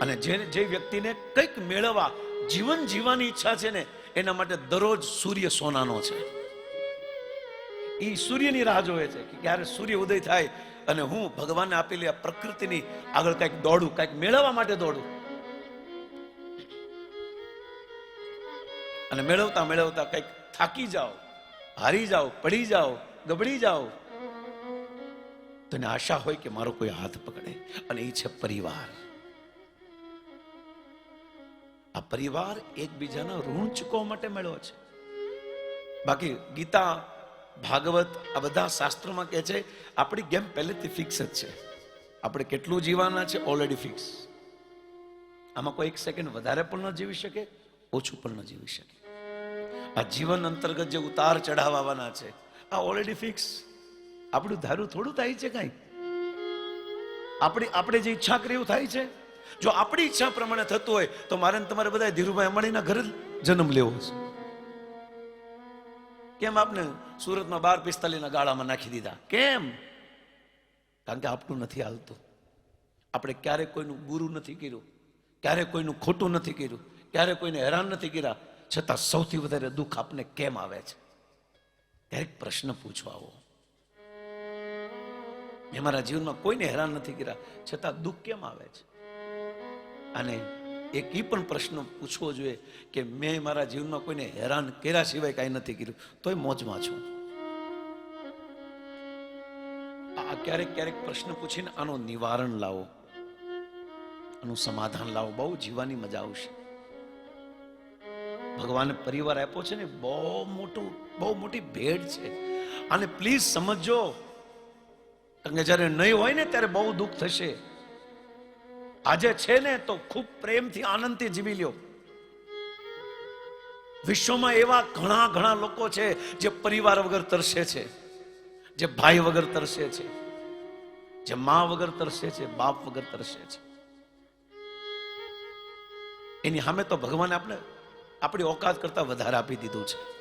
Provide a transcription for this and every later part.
અને જે જે વ્યક્તિને કંઈક મેળવવા જીવન જીવવાની ઈચ્છા છે ને, એના માટે દરરોજ સૂર્ય સોનાનો છે. એ સૂર્યની રાહ જોવે છે કે ક્યારે સૂર્ય ઉદય થાય અને હું ભગવાનને આપેલી આ પ્રકૃતિની આગળ કંઈક દોડું, કંઈક મેળવવા માટે દોડું. અને મેળવતા મેળવતા કંઈક થાકી જાઓ, હારી જાઓ, પડી જાઓ, ગબડી જાઓ. તને આશા હોય કે મારો કોઈ હાથ પકડે અને એ છે પરિવાર. આ પરિવાર એકબીજાના ઋણ ચૂકવવા માટે મેળવો છે. બાકી ગીતા, ભાગવત આ બધા શાસ્ત્રોમાં કહે છે, આપણી ગેમ પહેલેથી ફિક્સ જ છે. આપણે કેટલું જીવવાના છે ઓલરેડી ફિક્સ આમાં કોઈ એક સેકન્ડ વધારે પણ ન જીવી શકે, ઓછું પણ ન જીવી શકે. આ જીવન અંતર્ગત જે ઉતાર ચઢાવ આવવાના છે, આ ઓલરેડી ફિક્સ આપણું ધારું થોડું થાય છે કાંઈ. આપણી આપણે જે ઈચ્છા કરી એવું થાય છે જો આપણી ઈચ્છા પ્રમાણે થતું હોય, તો મારે તમારે બધા ધીરુભાઈ અંબાણીના ઘરે જન્મ લેવો છે. કેમ આપને સુરતમાં બાર પિસ્તાલીસના ગાળામાં નાખી દીધા? કેમ? કારણ કે આપણું નથી હાલતું. આપણે ક્યારેય કોઈનું ગુરુ નથી કર્યું ક્યારેય કોઈનું ખોટું નથી કર્યું ક્યારેક કોઈને હેરાન નથી કર્યા, છતાં સૌથી વધારે દુઃખ આપને કેમ આવે છે? ક્યારેક પ્રશ્ન પૂછવા આવો. મેં મારા જીવનમાં કોઈને હેરાન નથી કર્યા, છતાં દુઃખ કેમ આવે છે? અને એક એ પણ પ્રશ્ન પૂછવો જોઈએ કે મેં મારા જીવનમાં કોઈને હેરાન કર્યા સિવાય કાંઈ નથી કર્યું, તોય મોજમાં છું. આ ક્યારેક ક્યારેક પ્રશ્ન પૂછીને આનો નિવારણ લાવો, આનું સમાધાન લાવો, બહુ જીવવાની મજા આવશે. ભગવાને પરિવાર આપ્યો છે ને, બહુ મોટું, બહુ મોટી ભેટ છે. અને પ્લીઝ સમજો કારણ કે જ્યારે નહીં હોય ને, ત્યારે બહુ દુઃખ થશે. આજે છે ને તો ખૂબ પ્રેમથી આનંદથી જીવી લ્યો. વિશ્વમાં એવા ઘણા ઘણા લોકો છે જે પરિવાર વગર તરસે છે, જે ભાઈ વગર તરસે છે, જે મા વગર તરસે છે, બાપ વગર તરસે છે. એની સામે તો ભગવાને આપણે, આપણી ઓકાત કરતા વધારે આપી દીધું છે.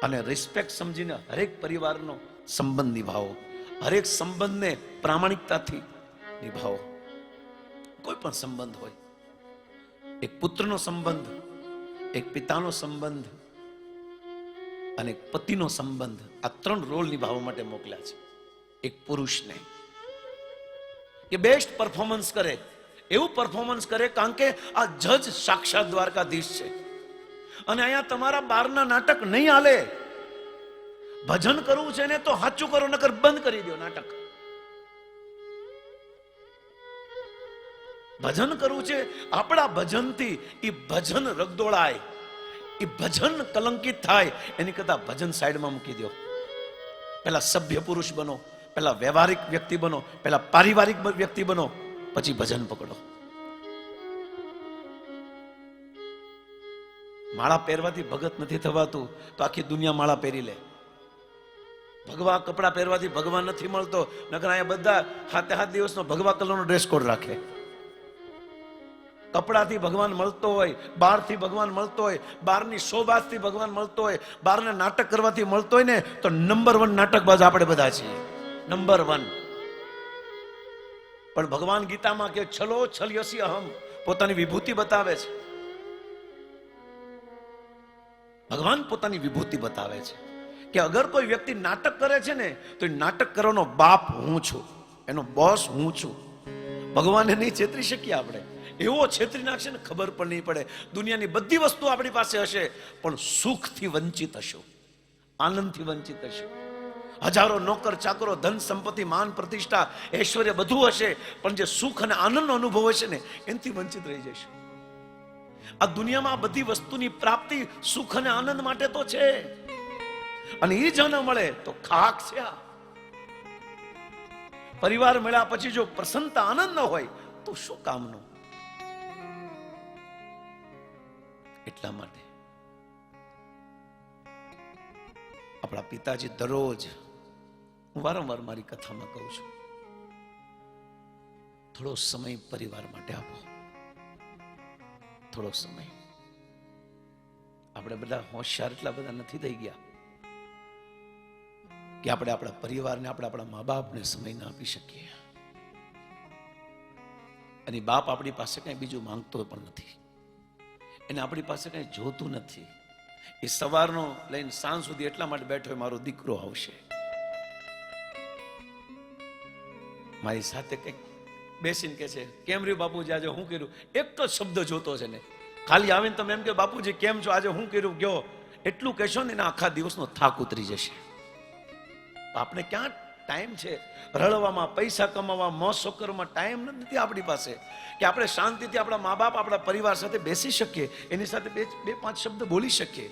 અને રિસ્પેક્ટ સમજીને હરેક પરિવારનો સંબંધ નિભાવો, હરેક સંબંધને પ્રામાણિકતાથી નિભાવો. કોઈ પણ સંબંધ હોય. એક પુત્રનો સંબંધ, એક પિતાનો સંબંધ અને પતિનો સંબંધ આ ત્રણ રોલ નિભાવવા માટે મોકલ્યા છે. એક પુરુષને. કે બેસ્ટ પરફોર્મન્સ કરે. એવું પરફોર્મન્સ કરે કારણ કે આ જજ સાક્ષાત દ્વારકાધીશ છે. અને અહીંયા તમારા બારના નાટક નહીં હાલે. ભજન કરવું છે ને તો સાચું કરો, નકર બંધ કરી દો નાટક. ભજન કરવું છે? આપણા ભજનથી એ ભજન રગદોળાય. એ ભજન કલંકિત થાય. એની કરતા ભજન સાઈડમાં મૂકી દો પહેલા સભ્ય પુરુષ બનો પહેલા વ્યવહારિક વ્યક્તિ બનો પહેલા પારિવારિક વ્યક્તિ બનો, પછી ભજન પકડો. માળા પહેરવાથી ભગત નથી થવાતું, તો આખી દુનિયા માળા પહેરી લે. ભગવા કપડા પહેરવાથી ભગવાન નથી મળતો, નકર અહીંયા બધા હાથે હાથ દિવસનો ભગવા કલરનો ડ્રેસ કોડ રાખે. કપડાથી ભગવાન મળતો હોય બહારથી ભગવાન મળતો હોય બહારની શોભાથી ભગવાન મળતો હોય બહારને નાટક કરવાથી મળતો હોય ને, તો નંબર વન નાટકબાજ આપણે બધા છીએ. નંબર વન પણ ભગવાન ગીતામાં કે છલો છલયસી અહમ, પોતાની વિભૂતિ બતાવે છે. ભગવાન પોતાની વિભૂતિ બતાવે છે. કે અગર કોઈ વ્યક્તિ નાટક કરે છે ને, તો એ નાટક કરવાનો બાપ હું છું, એનો બોસ હું છું. ભગવાનને નહીં છેતરી શકીએ આપણે. એવો છેતરી નાખશે ને ખબર પણ નહીં પડે. દુનિયાની બધી વસ્તુ આપણી પાસે હશે, પણ સુખથી વંચિત હશો. આનંદથી વંચિત હશો. હજારો નોકર, ચાકરો, ધન, સંપત્તિ, માન, પ્રતિષ્ઠા, ઐશ્વર્ય બધું હશે, પણ જે સુખ અને આનંદનો અનુભવ હશે ને, એનાથી વંચિત રહી જશે. આ દુનિયામાં બધી વસ્તુની પ્રાપ્તિ સુખ અને આનંદ માટે તો છે. અને એ જ ન મળે તો ખાક છે આ. પરિવાર મળ્યા પછી જો પ્રસન્નતા આનંદ ન હોય, તો શું કામનું? એટલા માટે. આપણા પિતાજી દરરોજ હું વારંવાર મારી કથામાં કહું છું, થોડો સમય પરિવાર માટે આપો. થોડો સમય. આપણે બધા હોશિયાર એટલા બધા નથી થઈ ગયા કે આપણે આપણા પરિવારને, આપણે આપણા મા બાપને સમય ના આપી શકીએ. અને બાપ આપણી પાસે કંઈ બીજું માંગતો પણ નથી. એને આપણી પાસે કંઈ જોતું નથી. એ સવારનો લઈને સાંજ સુધી એટલા માટે બેઠો હોય મારો દીકરો આવશે. મારી સાથે કંઈક બેસીને કે છે, કેમ રહ્યું બાપુજી? આજે હું કર્યું? એક જ શબ્દ જોતો છે ને ખાલી આવીને તમે એમ કે બાપુજી, કેમ છો? આજે હું કર્યું? ગયો. એટલું કહેશો ને, એના આખા દિવસનો થાક ઉતરી જશે. આપણે ક્યાં ટાઈમ છે. રળવામાં પૈસા કમાવા મોસો કરવામાં ટાઈમ નથી આપણી પાસે. કે આપણે શાંતિથી આપણા મા બાપ, આપણા પરિવાર સાથે બેસી શકીએ, એની સાથે બે બે, પાંચ શબ્દ બોલી શકીએ.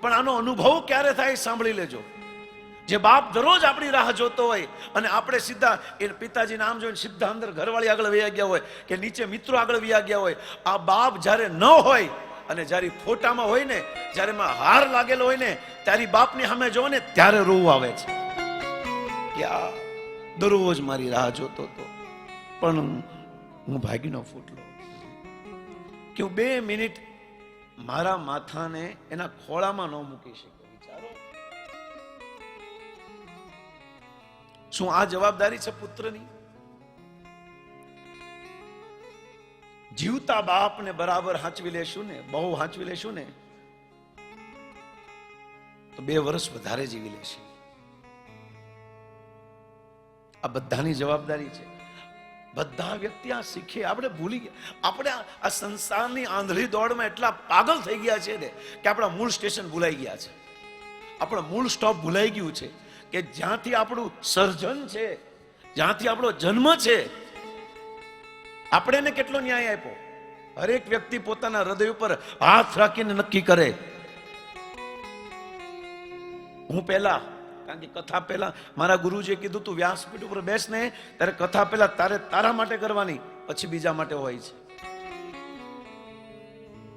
પણ આનો અનુભવ ક્યારે થાય સાંભળી લેજો. જે બાપ દરરોજ આપણી રાહ જોતો હોય અને આપણે સીધા એ પિતાજી નામ જોઈને સીધા અંદર ઘરવાળી આગળ વ્યા ગયા હોય કે નીચે મિત્રો આગળ વ્યા ગયા હોય, આ બાપ જ્યારે ન હોય અને જ્યારે ફોટામાં હોય ને, જ્યારે હાર લાગેલો હોય ને, ત્યારે બાપની સામે જોવો ને, ત્યારે રોવું આવે છે. કે દરરોજ મારી રાહ જોતો હતો. પણ હું ભાગીનો ફૂટલો. કે બે મિનિટ મારા માથાને એના ખોળામાં ન મૂકી શક્યો. વિચારો. શું આ જવાબદારી છે પુત્રની? જીવતા બાપને બરાબર હાંચવી લેશું ને? બહુ હાંચવી લેશું ને? તો બે વર્ષ વધારે જીવી લેશે. આ બધાની જવાબદારી છે. બધા વ્યક્તિ આ શીખે. આપણે ભૂલી ગયા. આપણે આ- સંસારની આંધળી દોડમાં એટલા પાગલ થઈ ગયા છે ને કે આપણા મૂળ સ્ટેશન ભૂલાઈ ગયા છે. આપણા મૂળ સ્ટોપ ભૂલાઈ ગયું છે કે જ્યાંથી આપણું સર્જન છે, જ્યાંથી આપણો જન્મ છે, આપણે એને કેટલો ન્યાય આપ્યો? હરેક વ્યક્તિ પોતાના હૃદય ઉપર હાથ રાખીને નક્કી કરે. હું પહેલા કારણ કે કથા પહેલા મારા ગુરુજીએ કીધું, તું વ્યાસપીઠ ઉપર બેસ ને ત્યારે કથા પહેલા તારે તારા માટે કરવાની, પછી બીજા માટે હોય છે.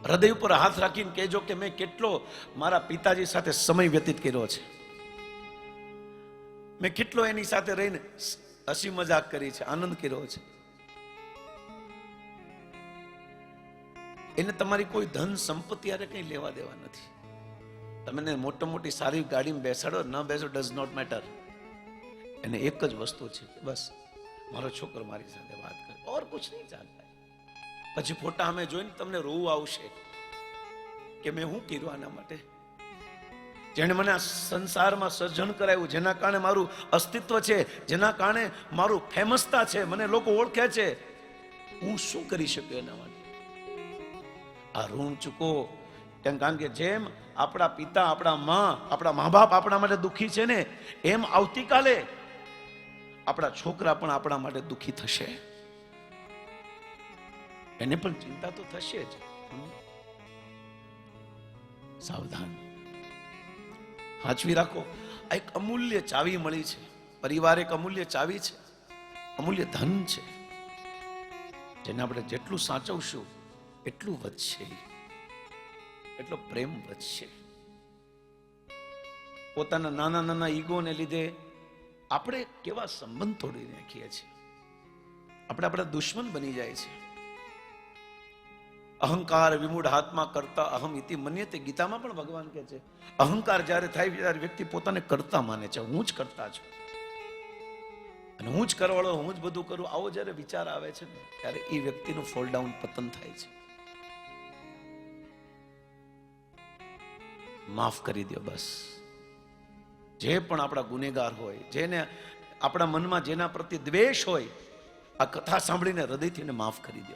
હૃદય ઉપર હાથ રાખીને કહેજો કે મેં કેટલો મારા પિતાજી સાથે સમય વ્યતીત કર્યો છે. મેં કેટલો એની સાથે રહીને હસી મજાક કરી છે, આનંદ કર્યો છે. એને તમારી કોઈ ધન સંપત્તિ અરે કંઈ લેવા દેવા નથી. તમે એને મોટી મોટી સારી ગાડીમાં બેસાડો, ન બેસો ડઝ નોટ મેટર એને એક જ વસ્તુ છે કે બસ, મારો છોકરો મારી સાથે વાત કરે. ઓર કુછ નહીં ચાલતા. પછી ફોટા અમે જોઈને તમને રોવું આવશે કે મેં શું કર્યું આના માટે? જેણે મને આ સંસારમાં સર્જન કરાવ્યું, જેના કારણે મારું અસ્તિત્વ છે, જેના કારણે મારું ફેમસતા છે, મને લોકો ઓળખે છે, હું શું કરી શક્યો એના માટે? આ ઋણ ચૂકો કેમ? કારણ કે જેમ આપણા પિતા, આપણા માં, આપણા મા બાપ આપણા માટે દુઃખી છે ને, એમ આવતીકાલે આપણા છોકરા પણ આપણા માટે દુઃખી થશે. એને પણ ચિંતા તો થશે જ. સાવધાન. સાચવી રાખો. આ એક અમૂલ્ય ચાવી મળી છે. પરિવાર એક અમૂલ્ય ચાવી છે. અમૂલ્ય ધન છે. જેને આપણે જેટલું સાચવશું, એટલું વધશે. એટલો પ્રેમ વધશે. પોતાના નાના નાના ઈગોને લીધે આપણે કેવા સંબંધ તોડી નાખીએ છીએ. આપણે આપણા દુશ્મન બની જાય છે. અહંકાર વિમૂઢ હાથમાં કરતા અહમ ઇતિ મન્યતે ગીતામાં પણ ભગવાન કહે છે, અહંકાર જ્યારે થાય ત્યારે વ્યક્તિ પોતાને કરતા માને છે. હું જ કરતા છું. અને હું જ કરવાળો, હું જ બધું કરું. આવો જ્યારે વિચાર આવે છે ને, ત્યારે એ વ્યક્તિનું ફોલ ડાઉન પતન થાય છે. માફ કરી દો બસ. જે પણ આપણા ગુનેગાર હોય, જેને આપણા મનમાં જેના પ્રત્યે દ્વેષ હોય, આ કથા સાંભળીને હૃદયથી માફ કરી દો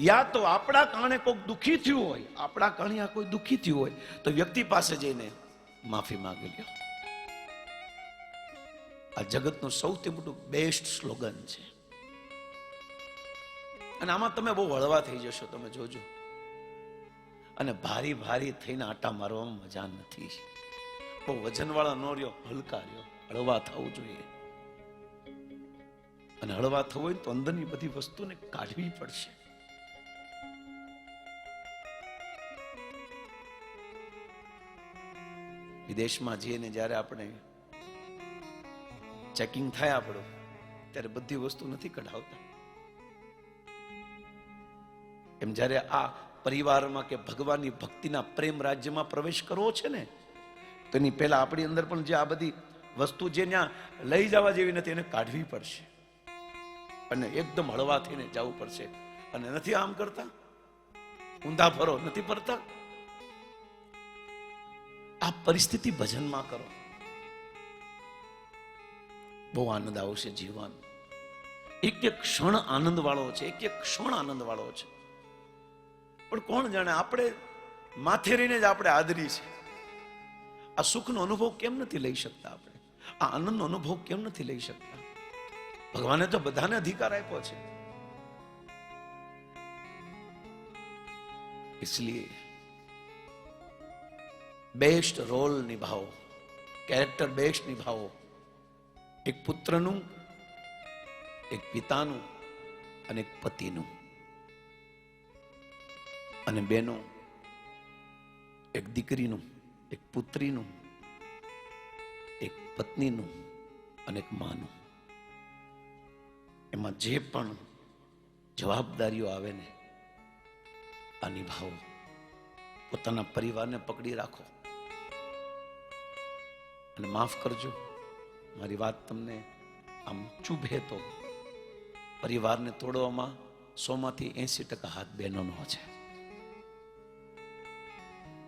યા તો આપણા કારણે કોઈક દુઃખી થયું હોય, આપણા કારણે આ કોઈ દુઃખી થયું હોય, તો વ્યક્તિ પાસે જઈને માફી માંગી લ્યો. આ જગતનું સૌથી મોટું બેસ્ટ સ્લોગન છે. અને આમાં તમે બહુ હળવા થઈ જશો, તમે જોજો. અને ભારી ભારી થઈને આટા મારવામાં મજા નથી. બહુ વજનવાળા ન રહ્યો, હલકા રહ્યો. હળવા થવું જોઈએ. અને હળવા થવું હોય તો અંદરની બધી વસ્તુને કાઢવી પડશે. વિદેશમાં જઈને જ્યારે આપણે ચેકિંગ થાય આપણું, ત્યારે બધી વસ્તુ નથી કઢાવતા. એમ જ્યારે આ પરિવારમાં કે ભગવાનની ભક્તિના પ્રેમ રાજ્યમાં પ્રવેશ કરવો છે ને તો એની પહેલા આપણી અંદર પણ જે આ બધી વસ્તુ જે ત્યાં લઈ જવા જેવી નથી, એને કાઢવી પડશે. અને એકદમ હળવા થઈને જવું પડશે. અને નથી આમ કરતા? ઊંધા ફરો, નથી ફરતા? આ પરિસ્થિતિ ભજનમાં કરો. બહુ આનંદ આવશે જીવન એક એક ક્ષણ આનંદ વાળો છે એક એક ક્ષણ આનંદ વાળો છે. પણ કોણ જાણે આપણે માથે રહીને જ આપણે આદરી છે આ સુખનો અનુભવ કેમ નથી લઈ શકતા આપણે આ આનંદનો અનુભવ કેમ નથી લઈ શકતા ભગવાને તો બધાને અધિકાર આપ્યો છે इसलिए બેસ્ટ રોલ નિભાવો કેરેક્ટર બેસ્ટ નિભાવો એક પુત્રનું એક પિતાનું અને એક પતિનું અને બેનો, એક દીકરીનું, એક પુત્રીનું, એક પત્નીનું અને એક માનું. એમાં જે પણ જવાબદારીઓ આવે ને, આ નિભાવો. પોતાના પરિવારને પકડી રાખો. અને માફ કરજો, મારી વાત તમને આમ ચૂભે તો. પરિવારને તોડવામાં સોમાંથી એસી ટકા હાથ બહેનોનો છે.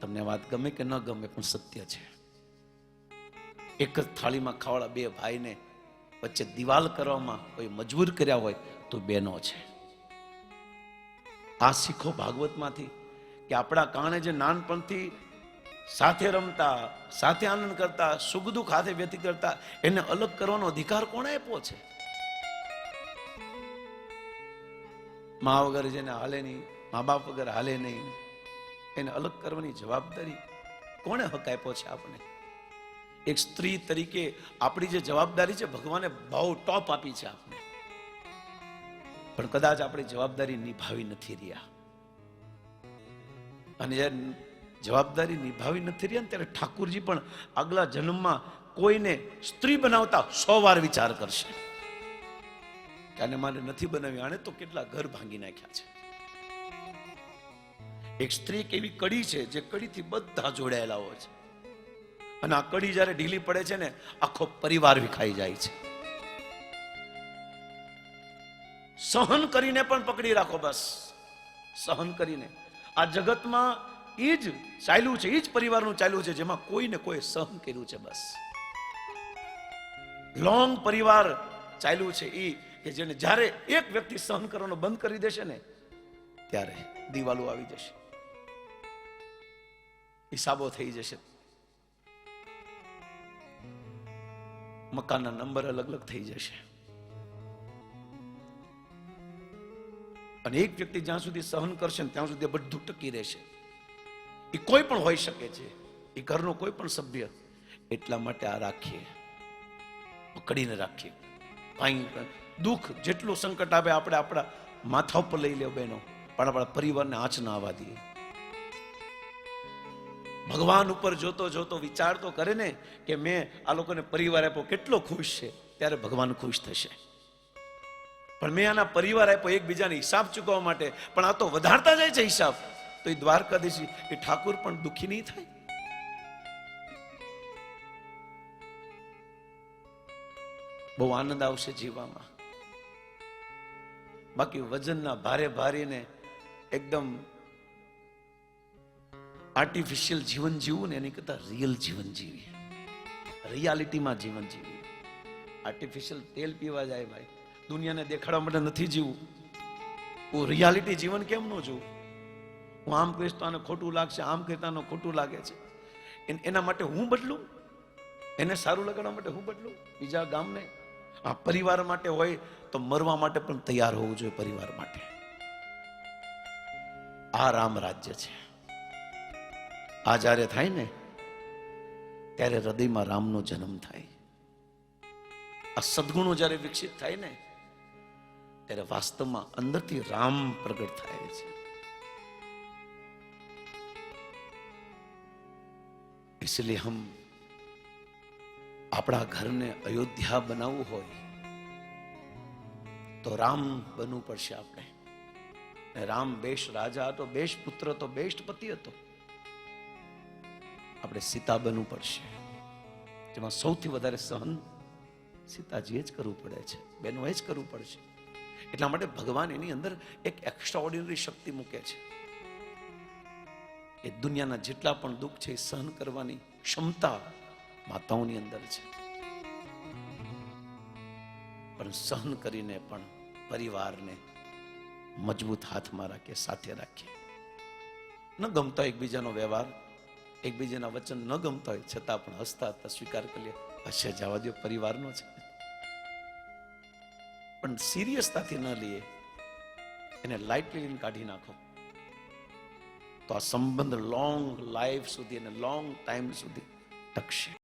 તમને વાત ગમે કે ન ગમે પણ સત્ય છે. એક જ થાળીમાં ખાવાળા બે ભાઈને વચ્ચે દિવાલ કરવામાં કોઈ મજબૂર કર્યા હોય તો બેનો છે. આ શીખો ભાગવતમાંથી કે આપણા કારણે જે નાનપણથી સાથે રમતા, સાથે આનંદ કરતા, સુખ દુઃખ હાથે વ્યતીત કરતા, એને અલગ કરવાનો અધિકાર કોણે આપ્યો છે? મા વગર જેને હાલે નહીં, મા બાપ વગર હાલે નહીં એને અલગ કરવાની જવાબદારી કોણે હક આપ્યો છે આપણે એક સ્ત્રી તરીકે આપણી જે જવાબદારી છે, ભગવાને બહુ ટોપ આપી છે આપણે પણ કદાચ આપણી જવાબદારી નિભાવી નથી રહ્યા. અને જવાબદારી નિભાવી નથી રહ્યા ને ત્યારે ઠાકુરજી પણ આગલા જન્મમાં કોઈને સ્ત્રી બનાવતા સો વાર વિચાર કરશે. કે આને મારે નથી બનાવ્યું, આણે તો કેટલા ઘર ભાંગી નાખ્યા છે. એક સ્ત્રી એવી કડી છે જે કડીથી બધા જોડાયેલા હોય છે. અને આ કડી જ્યારે ઢીલી પડે છે ને, આખો પરિવાર વિખાઈ જાય છે. સહન કરીને પણ પકડી રાખો બસ. સહન કરીને. આ જગતમાં એ જ ચાલ્યું છે એ જ પરિવારનું ચાલ્યું છે, જેમાં કોઈને કોઈ સહન કર્યું છે બસ. લોંગ પરિવાર ચાલ્યું છે એ કે જેને જ્યારે એક વ્યક્તિ સહન કરવાનું બંધ કરી દેશે ને, ત્યારે દિવાલો આવી જશે. હિસાબો થઈ જશે. મકાનના નંબર અલગ અલગ થઈ જશે. અને એક વ્યક્તિ જ્યાં સુધી સહન કરશે ત્યાં સુધી બધું ટકી રહેશે. એ કોઈ પણ હોઈ શકે છે. એ ઘરનો કોઈ પણ સભ્ય એટલા માટે આ રાખીએ. પકડીને રાખીએ. કાંઈ દુઃખ જેટલું સંકટ આવે, આપણે આપણા માથા ઉપર લઈ લે બહેનો પણ આપણા પરિવારને આંચ ના આવવા દઈએ. ભગવાન ઉપર જોતો જોતો વિચાર તો કરે ને કે મેં આ લોકોને પરિવાર આપ્યો, કેટલો ખુશ છે. ત્યારે ભગવાન ખુશ થશે. પણ મેં આના પરિવાર આપ્યો એકબીજાને હિસાબ ચૂકવવા માટે, પણ આ તો વધારતા જાય છે હિસાબ. તો એ દ્વારકાધીશ એ ઠાકુર પણ દુઃખી નહીં થાય? બહુ આનંદ આવશે જીવવામાં. બાકી વજનના ભારે ભારીને એકદમ આર્ટિફિશિયલ જીવન જીવવું ને એની કરતા રિયલ જીવન જીવીએ. રિયાલિટીમાં જીવન જીવીએ. આર્ટિફિશિયલ તેલ પીવા જાય ભાઈ. દુનિયાને દેખાડવા માટે નથી જીવવું. હું રિયાલિટી જીવન કેમ ન જોઉં? હું આમ કહીશ તો આને ખોટું લાગશે, આમ કહેતા ખોટું લાગે છે. એના માટે હું બદલું? એને સારું લગાડવા માટે હું બદલું? બીજા ગામને? આ પરિવાર માટે હોય તો મરવા માટે પણ તૈયાર હોવું જોઈએ પરિવાર માટે. આ રામ રાજ્ય છે. આ જ્યારે થાય ને ત્યારે હૃદયમાં રામનો જન્મ થાય આ સદગુણો જ્યારે વિકસિત થાય ને ત્યારે વાસ્તવમાં અંદરથી રામ પ્રગટ થાય છે इसलिए हम આપણા ઘરને અયોધ્યા બનાવવું હોય તો રામ બનવું પડશે આપણે ને રામ બેશ રાજા હતો બેશ પુત્ર હતો બેસ્ટ પતિ હતો આપણે સીતા બનવું પડશે. જેમાં સૌથી વધારે સહન સીતાજીએ જ કરવું પડે છે. બહેનોએ જ કરવું પડશે. એટલા માટે ભગવાન એની અંદર એક એક્સ્ટ્રાઓર્ડિનરી શક્તિ મૂકે છે. એ દુનિયાના જેટલા પણ દુઃખ છે એ સહન કરવાની ક્ષમતા માતાઓની અંદર છે. પણ સહન કરીને પણ પરિવારને મજબૂત હાથમાં રાખીએ, સાથે રાખીએ. ન ગમતા એકબીજાનો વ્યવહાર એકબીજાના વચન ન ગમતા હોય, છતાં પણ હસતા હસતા સ્વીકાર કરી હશે જવા દો પરિવારનો છે. પણ સિરિયસતાથી ન લઈએ. એને લાઇટલી લઈને કાઢી નાખો. તો આ સંબંધ લોંગ લાઈફ સુધી અને લોંગ ટાઈમ સુધી ટકશે.